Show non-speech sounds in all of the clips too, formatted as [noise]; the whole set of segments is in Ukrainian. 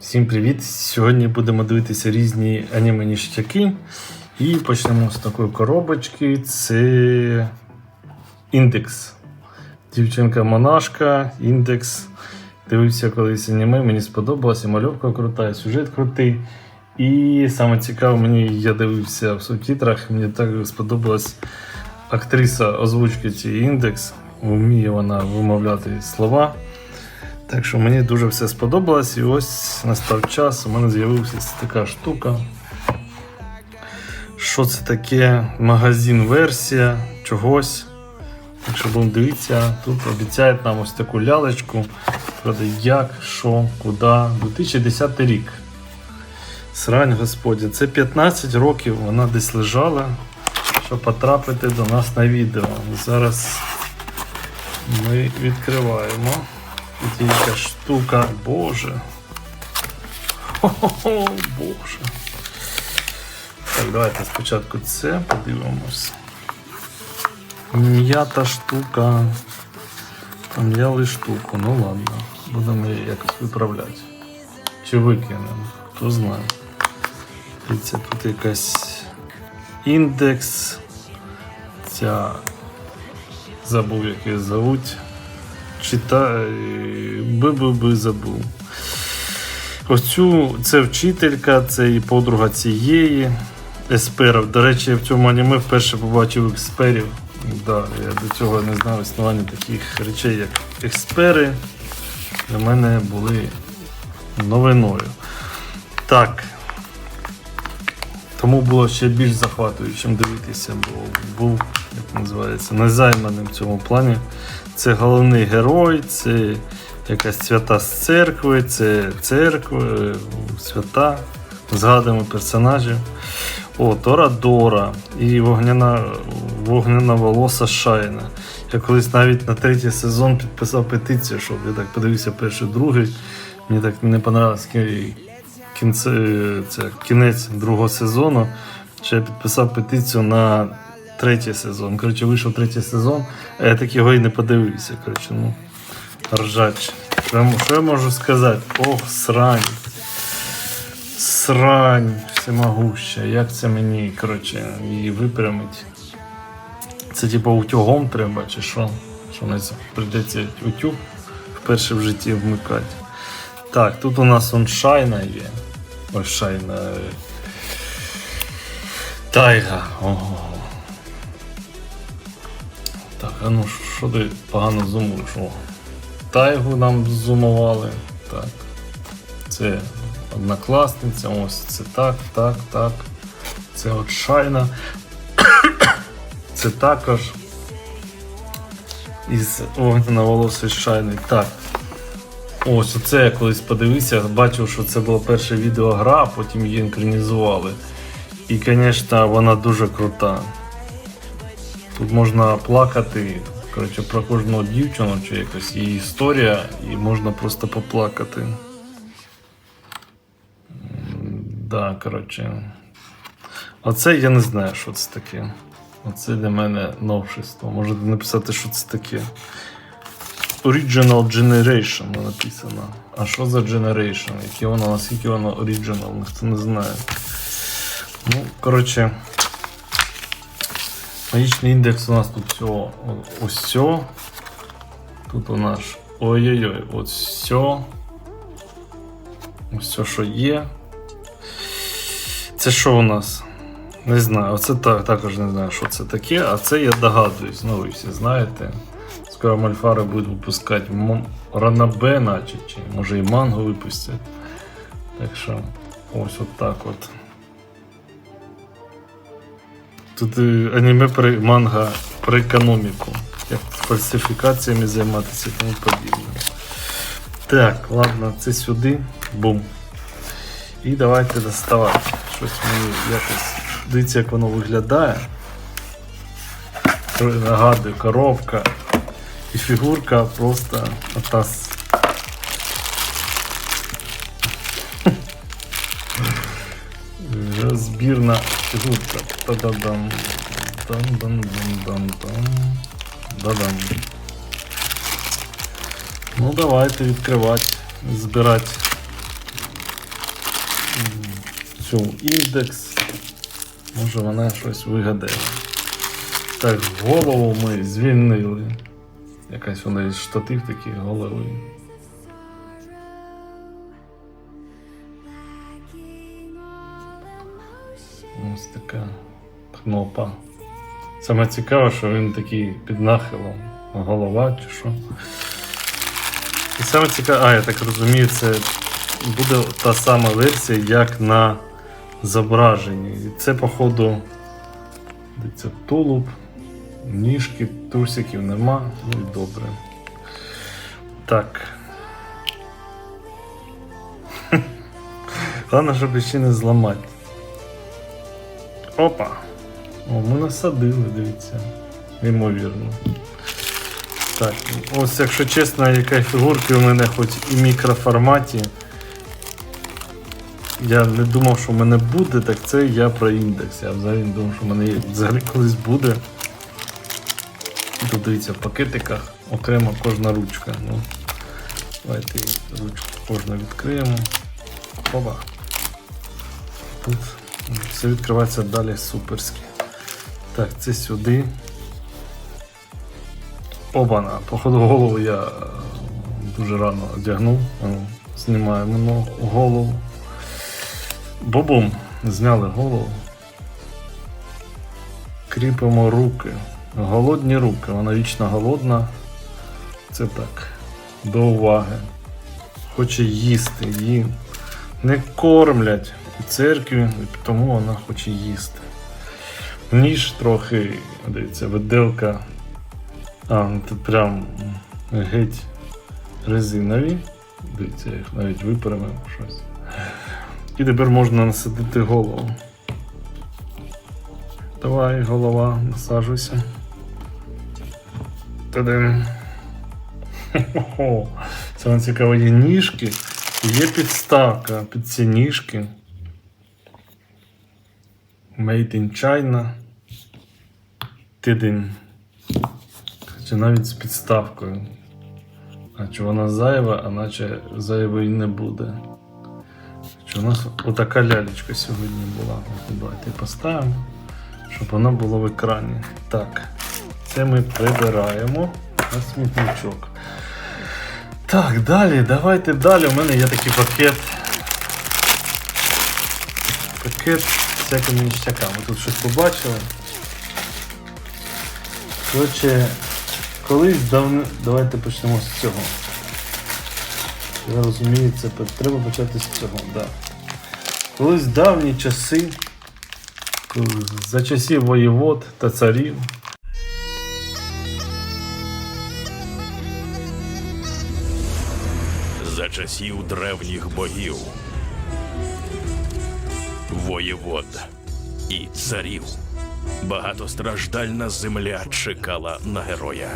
Всім привіт! Сьогодні будемо дивитися різні аніме ніштяки. І почнемо з такої коробочки. Це індекс. Дівчинка-монашка, індекс. Дивився колись аніме, мені сподобалось, і мальовка крута, і сюжет крутий. І саме цікаве, мені я дивився в субтитрах, мені так сподобалась актриса озвучки цієї індекс. Вміє вона вимовляти слова. Так що мені дуже все сподобалось, і ось настав час, у мене з'явилася така штука. Що це таке? Магазин-версія чогось. Так що будемо дивитися, тут обіцяють нам ось таку лялечку. Як, що, куди. 2010 рік. Срань господі. Це 15 років вона десь лежала, щоб потрапити до нас на відео. Зараз ми відкриваємо. Є якась штука, боже. Хо-хо-хо, боже. Так, давайте спочатку це подивимось. М'ята штука. Пом'яли штуку, ну ладно. Будемо її якось виправляти. Чи викинемо, хто знає. Дивіться, тут якась індекс. Ця забув, як її зовуть. Читай, би-би-би забув. Ось це вчителька, це і подруга цієї есперів. До речі, я в цьому аніме вперше побачив експерів. Да, я до цього не знав існування таких речей, як експери. Для мене були новиною. Так. Тому було ще більш захватуючим дивитися, бо був, як називається, незайманим в цьому плані. Це головний герой, це якась свята з церкви, це церква, е, свята. Згадуємо персонажів. О, Тора Дора і вогняна, вогняна волоса Шайна. Я колись навіть на третій сезон підписав петицію, щоб я так подивився перший, другий. Мені так не понравилось кінце, це, кінець другого сезону. Що я підписав петицію на третій сезон. Коротше, вийшов третій сезон, а я так його і не подивився. Коротше, ну, ржач. Що, я можу сказати? Ох, срань. Срань всемогуща. Як це мені, коротше, її випрямить? Це типу утюгом треба, чи що? Що не прийдеться утюг вперше в житті вмикати. Так, тут у нас он шайна є. Ось шайна. е, Тайга. Ого. Ну що ти погано зумуєш? О. Тайгу нам зумували. Так. Це однокласниця, ось це так, так, так. Це от шайна. Це також із вогняноволосої шайни. Так. Ось оце я колись подивився, бачив, що це була перша відеогра, а потім її інкранізували. І, звісно, вона дуже крута. Тут можна плакати коротше, про кожну дівчину чи якась її історія, і можна просто поплакати. Да, коротше. Оце я не знаю, що це таке. Оце для мене новшество. Можете написати, що це таке. Original Generation написано. А що за Generation? Яке воно, наскільки воно Original, ніхто не знає. Ну, коротше. Магічний індекс у нас тут всього ось все. Тут у нас ой-ой-ой, от все. Ось все, що є. Це що у нас? Не знаю, оце так, також не знаю, що це таке, а це я догадуюсь, ну ви всі знаєте. Скоро Мальфари будуть випускати Ранабе, наче, чи може і мангу випустять. Так що ось от так от. Тут е, аніме про манга про економіку. Як фальсифікаціями займатися і тому подібне. Так, ладно, це сюди. Бум. І давайте доставати. Щось мені якось. Дивіться, як воно виглядає. Нагадую, коробка. І фігурка просто атас. Фігурка. Та-да-дам. Дам-дам-дам-дам-дам. Да-дам. Ну давайте відкривати, збирати цю індекс. Може вона щось вигадає. Так, голову ми звільнили. Якась вона із штатив такий головий. Кнопа. Саме цікаве, що він такий під нахилом. Голова чи що. І саме цікаве, а я так розумію, це буде та сама версія, як на зображенні. І це, походу, це тулуб, ніжки, трусиків нема. Ну і добре. Так. [laughs] Головне, щоб ще не зламати. Опа! О, ми насадили, дивіться. Ймовірно. Так, ось якщо чесно, яка фігурки у мене хоч і в мікроформаті. Я не думав, що в мене буде, так це я про індекс. Я взагалі не думав, що в мене взагалі колись буде. Тут дивіться, в пакетиках окремо кожна ручка. Ну, давайте ручку кожну відкриємо. Опа. Тут все відкривається далі суперськи. Так, це сюди. Обана. Походу голову я дуже рано одягнув. Ну, Знімаємо голову. Бобум. Зняли голову. Кріпимо руки. Голодні руки. Вона вічно голодна. Це так. До уваги. Хоче їсти. Її не кормлять у церкві, тому вона хоче їсти. Ніж трохи, дивіться, виделка. А, ну тут прям геть резинові. Дивіться, я їх навіть виправив щось. І тепер можна насадити голову. Давай, голова, насаджуйся. Хо-хо. Саме цікаво, є ніжки, є підставка під ці ніжки. Made in China. Тидень. Чи навіть з підставкою. А чи вона зайва, а наче зайвої не буде. Чи у нас отака лялечка сьогодні була. Давайте поставимо, щоб вона була в екрані. Так, це ми прибираємо на смітничок. Так, далі, давайте далі. У мене є такий пакет. Пакет всякими ніштяками. Тут щось побачили. Коротше, колись давно. Давайте почнемо з цього. Я розумію, це треба почати з цього. Да. Колись давні часи, за часів воєвод та царів, за часів древніх богів, воєвод і царів. Багатостраждальна земля чекала на героя.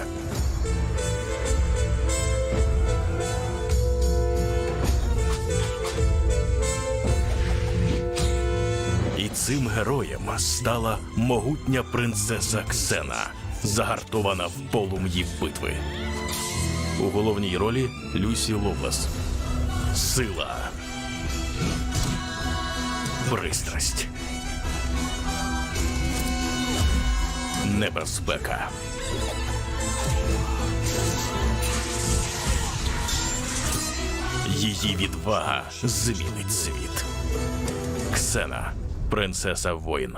І цим героєм стала могутня принцеса Ксена, загартована в полум'ї битви. У головній ролі Люсі Ловлес. Сила. Пристрасть. Небезпека. Її відвага змінить світ. Ксена, принцеса воїн.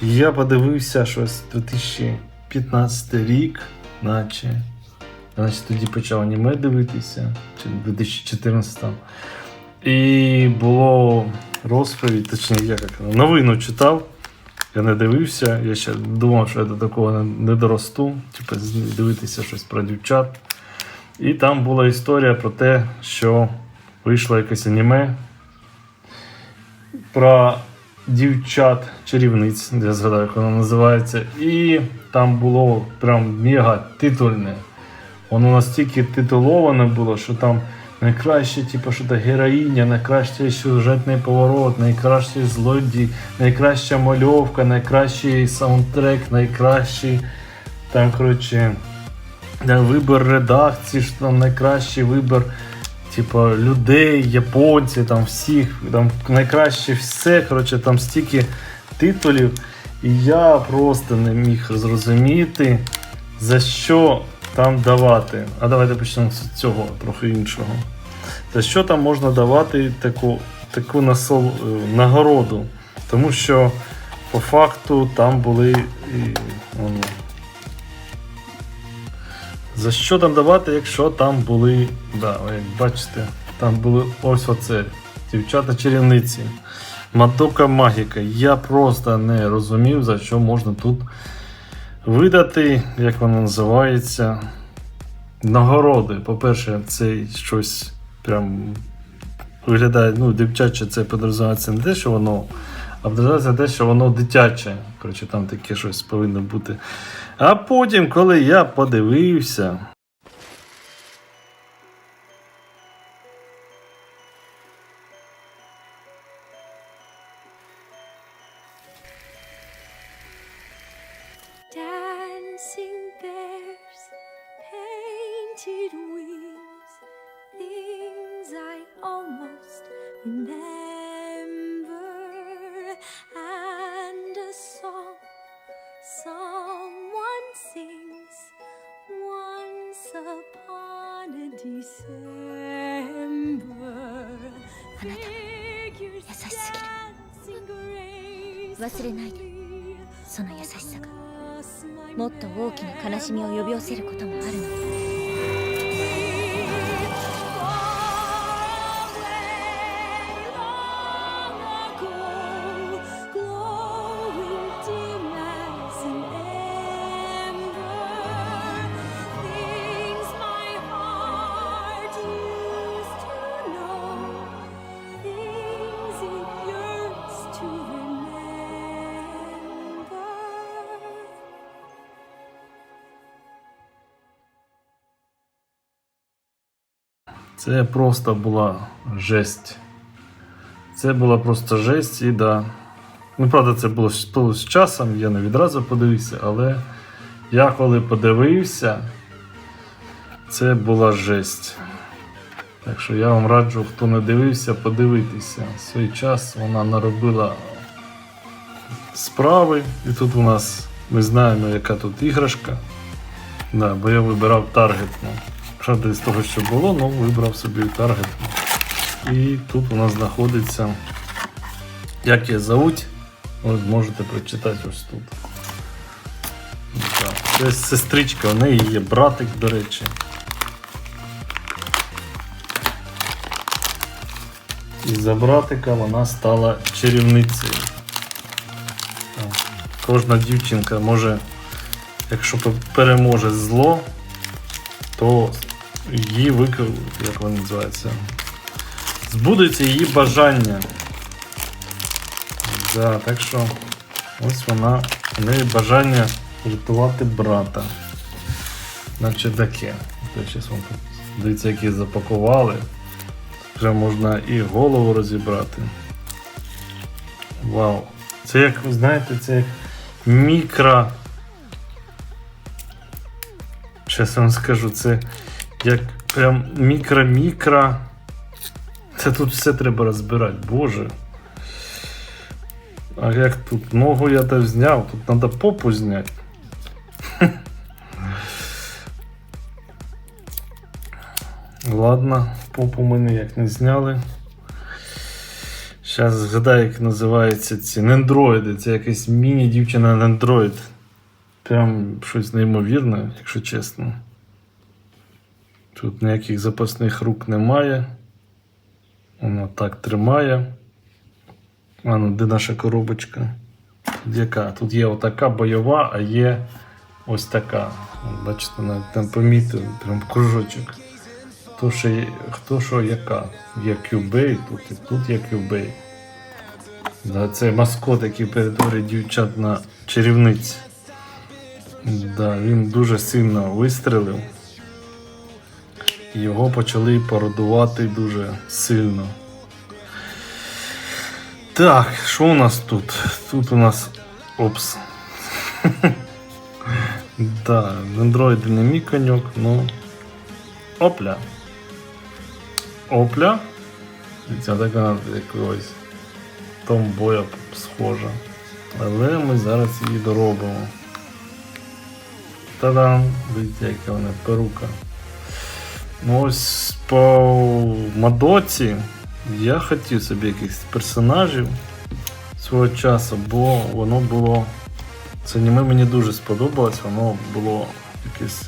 Я подивився щось 2015 рік, наче. Наче тоді почав аніме дивитися, чи 2014 І було розповідь, точніше, як новину читав. Я не дивився, я ще думав, що я до такого не, доросту, типу дивитися щось про дівчат. І там була історія про те, що вийшло якесь аніме про дівчат чарівниць, я згадаю, як воно називається. І там було прям мега титульне. Воно настільки титуловане було, що там найкраще, типу, що то героїня, найкращий сюжетний поворот, найкращий злодій, найкраща мальовка, найкращий саундтрек, найкращий там, коротше, вибір редакції, що там найкращий вибір типу, людей, японців, там всіх, там найкраще все. Коротше, там стільки титулів. І я просто не міг зрозуміти, за що там давати. А давайте почнемо з цього, трохи іншого. За що там можна давати таку, таку насол, е, нагороду? Тому що по факту там були. І, ну, за що там давати, якщо там були. Да, як бачите, там були ось оце. Дівчата чарівниці. Мадока Магіка. Я просто не розумів, за що можна тут видати, як воно називається. Нагороди. По-перше, це щось прям виглядає, ну, дівчаче, це підрозуміється не те, що воно, а підрозуміється те, що воно дитяче. Коротше, там таке щось повинно бути. А потім, коли я подивився. Це просто була жесть. Це була просто жесть і да. Ну, правда, це було з- часом, я не відразу подивився, але я коли подивився, це була жесть. Так що я вам раджу, хто не дивився, подивитися. В свій час вона наробила справи. І тут у нас ми знаємо, яка тут іграшка. Да, бо я вибирав таргетну. Правда, з того, що було, ну вибрав собі таргетну. І тут у нас знаходиться, як її зовуть, ось можете прочитати ось тут. Так. Це сестричка, у неї є братик, до речі. І за братика вона стала чарівницею. Кожна дівчинка може, якщо переможе зло, то її виклик, як вони називаються, збудеться її бажання. Да, так що ось вона, у неї бажання рятувати брата. Наче таке. Зараз вам дивіться, які запакували. Вже можна і голову розібрати. Вау. Це як, ви знаєте, це як мікро. Я вам скажу, це як прям мікро-мікро. Це тут все треба розбирати, боже. А як тут ногу я так зняв, тут треба попу зняти. [laughs] Ладно, попу ми ніяк не зняли. Зараз згадаю, як називаються ці нендроїди. Це якась міні-дівчина нендроїд. Прям щось неймовірне, якщо чесно. Тут ніяких запасних рук немає. Вона так тримає. А ну, де наша коробочка? Тут яка? Тут є отака бойова, а є ось така. Бачите, навіть там помітив, прям кружочок. Хто що, хто що яка? Є QB, тут і тут є QB. Да, це маскот, який перетворює дівчат на чарівниць. Да, він дуже сильно вистрелив. Його почали пародувати дуже сильно. Так, що у нас тут? Тут у нас. Опс. В Android не мій коньок, ну. Опля. Опля. Ця така на якогось томбоя схожа. Але ми зараз її доробимо. Та-дам! Дивіться, яка вона перука. Ну ось по Мадоці я хотів собі якихось персонажів свого часу, бо воно було. Це аніме мені дуже сподобалось, воно було якесь.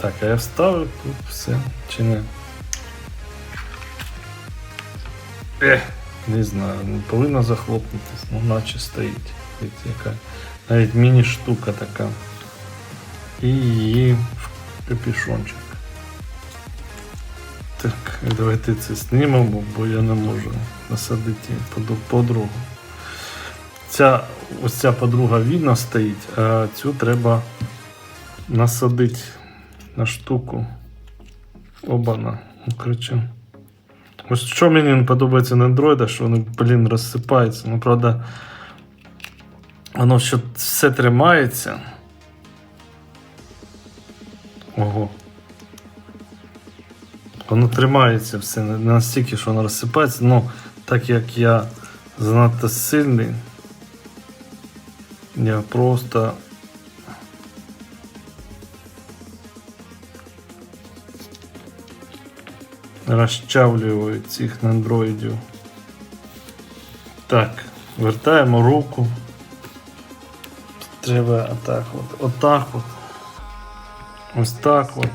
Так, а я вставив тут все чи не? Ех, не знаю, ну, повинно захлопнутись, ну наче стоїть. Яка навіть міні-штука така. І її в капюшончик. Так, давайте це знімемо, бо я не можу насадити подругу. Ця, ось ця подруга видно стоїть, а цю треба насадити на штуку. Обана. Ну, коротше. Ось що мені не подобається на андроїда, що вони, блін, розсипаються. Ну, правда, воно що все тримається. Ого. Воно тримається все настільки, що воно розсипається. Ну, так як я занадто сильний, я просто. Розчавлюю цих андроїдів. Так, вертаємо руку. Треба отак от. Отак от. Ось так от.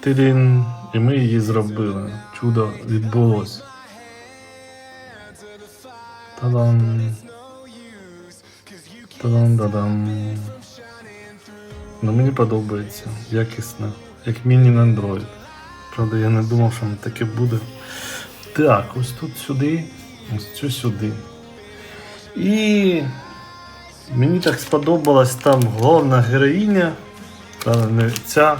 Тирін. І ми її зробили. Чудо відбулось. Та-дам. Та-дам-да-дам. Ну мені подобається. Якісно. Як міні на Android. Правда, я не думав, що воно таке буде. Так, ось тут сюди, ось цю сюди. І мені так сподобалась там головна героїня. Та не ця.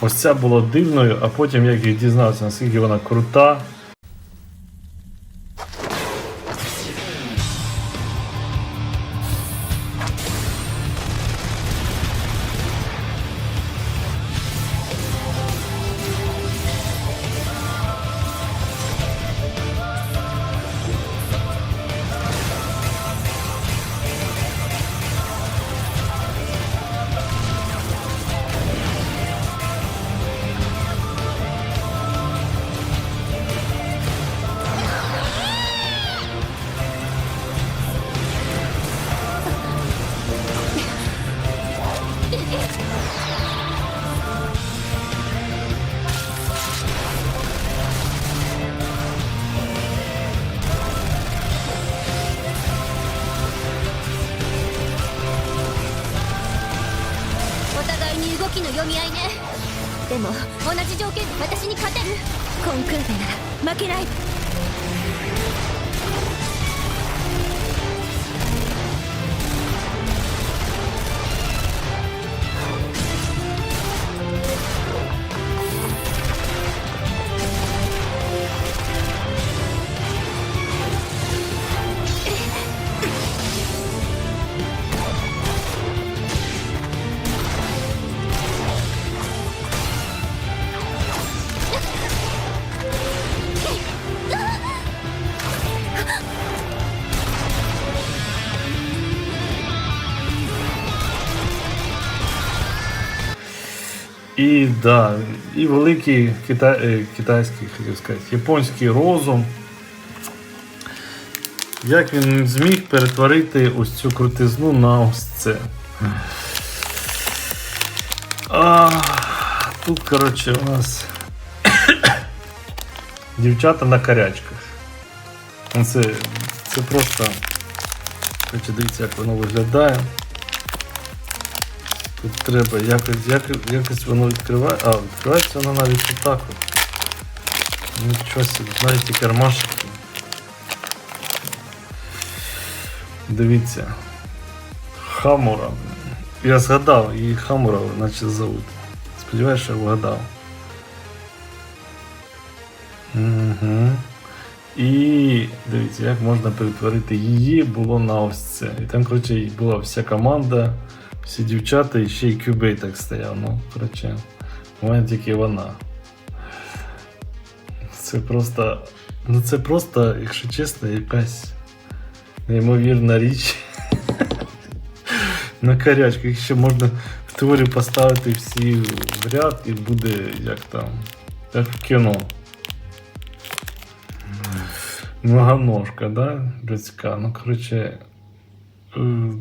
Ось це було дивною, а потім як я дізнався, наскільки вона крута. に動きの読み合いね。でも同じ条件で私に勝てる。コンクールなら負けない。Да, і великий кита... е, китайський, хотів сказати, японський розум. Як він зміг перетворити ось цю крутизну на ось це. А, тут, коротше, у нас [coughs] дівчата на карячках. Ну, Це, це просто. Дивіться, як воно виглядає. Тут треба якось, якось, якось воно відкриває. А, відкривається воно навіть отак от. Нічого собі, навіть і кармашки. Дивіться. Хамура. Я згадав, її Хамура, наче зовут. Сподіваюся, що я вгадав. Угу. І дивіться, як можна перетворити її було на ось це. І там, коротше, була вся команда, всі дівчата і ще й QB так стояв. Ну, коротше, у мене тільки вона. Це просто. Ну це просто, якщо чесно, якась неймовірна річ. [laughs] На карячках ще можна в теорії поставити всі в ряд і буде як там. Як в кіно. Многоножка, да? Людська. Ну, коротше.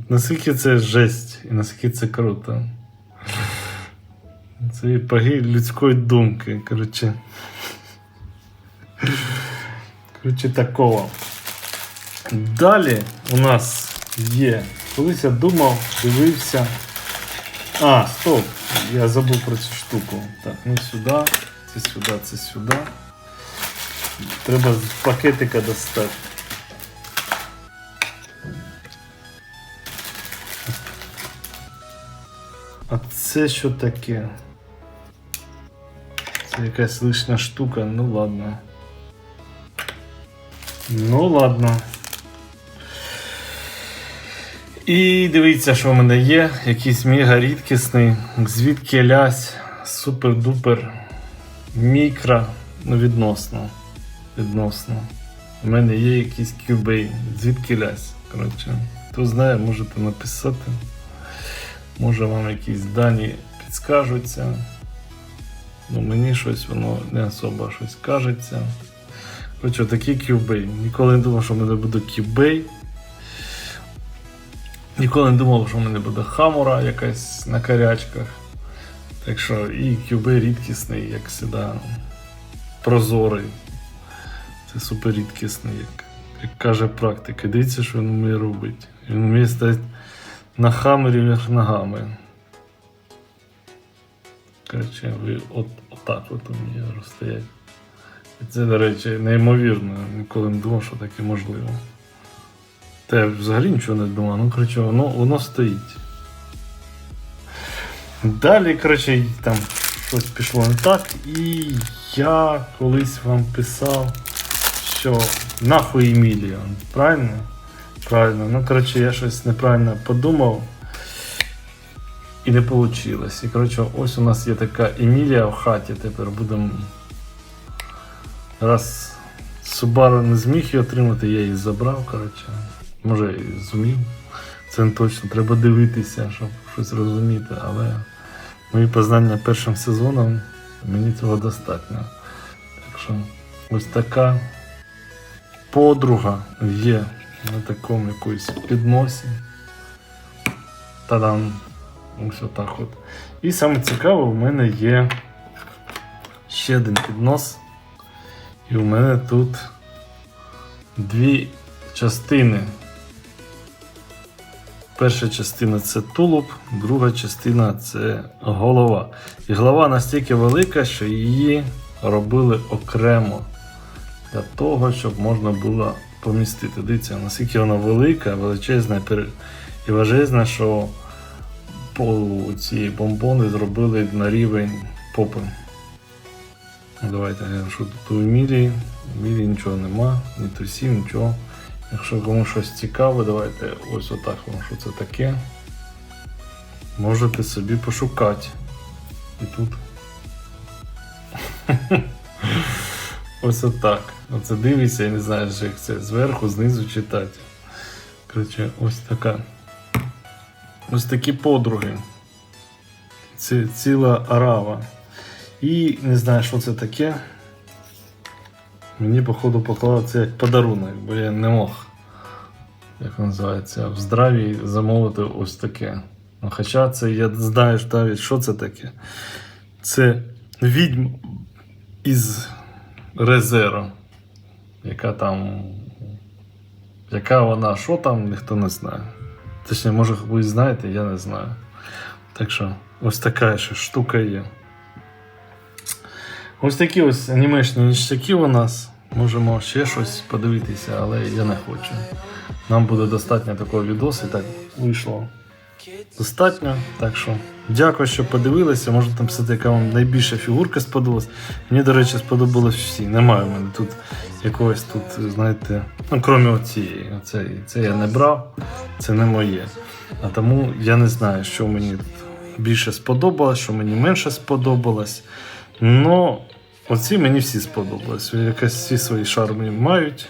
Наскільки це жесть і наскільки це круто. Це іпогей людської думки. Коротше. Коротше, такого. Далі у нас є. Колись я думав, дивився. А, стоп! Я забув про цю штуку. Так, ну сюди, це сюди, це сюди. Треба пакетика достати. А це що таке? Це якась лишня штука, ну ладно. Ну ладно. І дивіться, що в мене є. Якийсь мега рідкісний. Звідки лясь, супер-дупер, мікро, ну відносно. Відносно. У мене є якийсь QB. Звідки лясь. Коротше, хто знає, можете написати. Може вам якісь дані підскажуться. Ну, мені щось воно не особо щось кажеться. Коротше, такий QB. Ніколи не думав, що в мене буде QB. Ніколи не думав, що в мене буде хамура якась на карячках. Так що і QB рідкісний, як завжди. Прозорий. Це супер рідкісний, як, як каже практика. Дивіться, що він вміє робити. Він вміє стати на хамері вверх ногами. Коротше, ви от, отак от вміє розстояти. І це, до речі, неймовірно. Ніколи не думав, що таке можливо. Та я взагалі нічого не думав, ну коротше, воно, воно стоїть. Далі, коротше, там щось пішло не так, і я колись вам писав, що нахуй Еміліон, правильно? Правильно. Ну, коротше, я щось неправильно подумав. І не вийшло. І коротше, ось у нас є така Емілія в хаті. Тепер будемо. Раз Subaru не зміг її отримати, я її забрав, коротше. Може і зумів. Це не точно. Треба дивитися, щоб щось розуміти, але мої познання першим сезоном мені цього достатньо. Так що ось така подруга є на такому якоїсь підносі. Та-дам! Ось отак от. І саме цікаве, у мене є ще один піднос. І у мене тут дві частини. Перша частина це тулуб, друга частина це голова. І голова настільки велика, що її робили окремо для того, щоб можна було помістити. Дивіться, наскільки вона велика, величезна і важезна, що полу ці бомбони зробили на рівень попи. Давайте глянемо, що тут у Емілії. У Емілії нічого нема, ні трусів, нічого. Якщо комусь щось цікаве, давайте ось отак вам, що це таке. Можете собі пошукати. І тут. [laughs] ось отак. Оце дивиться, я не знаю, як це зверху, знизу читати. Коротше, ось така. Ось такі подруги. Це ціла арава. І не знаю, що це таке. Мені, походу, поклали це як подарунок, бо я не мог, як називається, в здраві замовити ось таке. Ну, хоча це я знаю навіть, що це таке. Це відьм із Резеро, яка там. Яка вона, що там, ніхто не знає. Точніше, може, ви знаєте, я не знаю. Так що, ось така ще штука є. Ось такі ось анімешні ніштяки у нас. Можемо ще щось подивитися, але я не хочу. Нам буде достатньо такого відосу, і так вийшло. Достатньо. Так що Дякую, що подивилися. Можете написати, яка вам найбільша фігурка сподобалась. Мені, до речі, сподобалось всі. Немає в мене тут якогось тут, знаєте, ну крім оцієї. Оце, це я не брав, це не моє. А тому я не знаю, що мені більше сподобалось, що мені менше сподобалось. Но оці мені всі сподобались. Якось всі свої шарми мають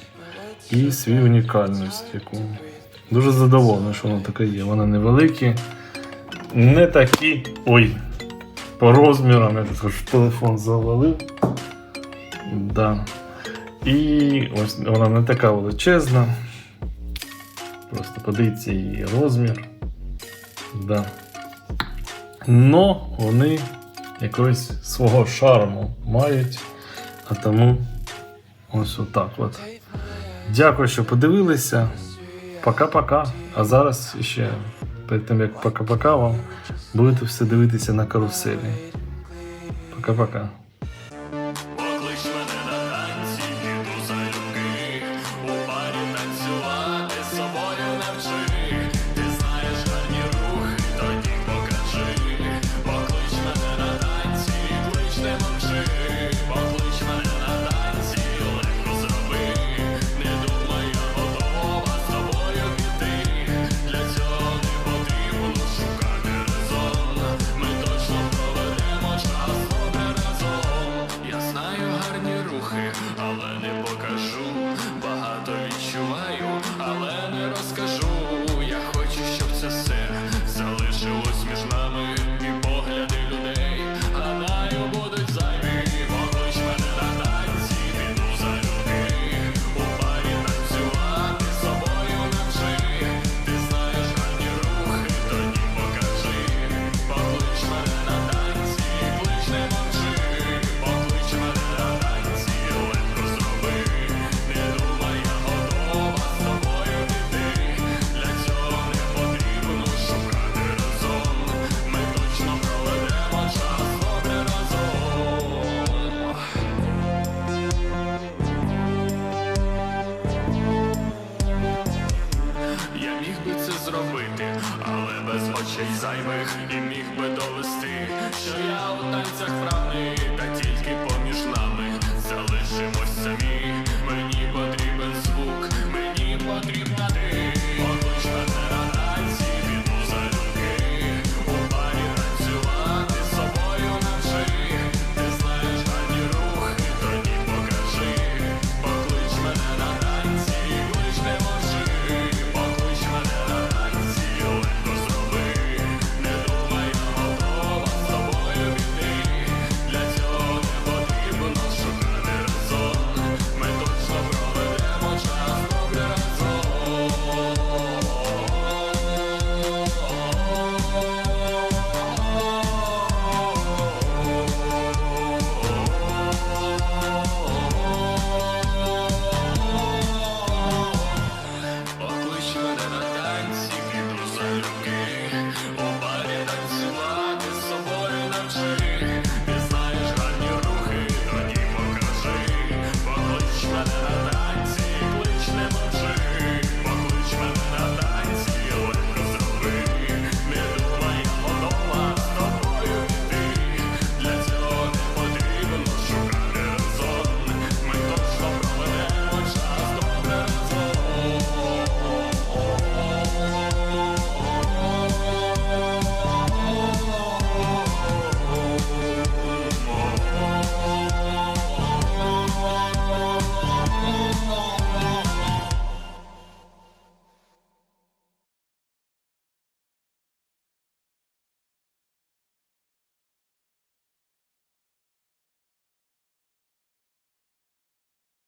і свій унікальність. яку Дуже задоволений, що воно таке є. Вона невеликі не такі. Ой, по розмірам, я також телефон завалив. Да. І ось вона не така величезна. Просто подивіться її розмір. Да. Но вони якогось свого шарму мають, а тому ось отак. от. Дякую, що подивилися. Пока-пока. А зараз ще перед тим як пока-пока вам будете все дивитися на каруселі. Пока-пока.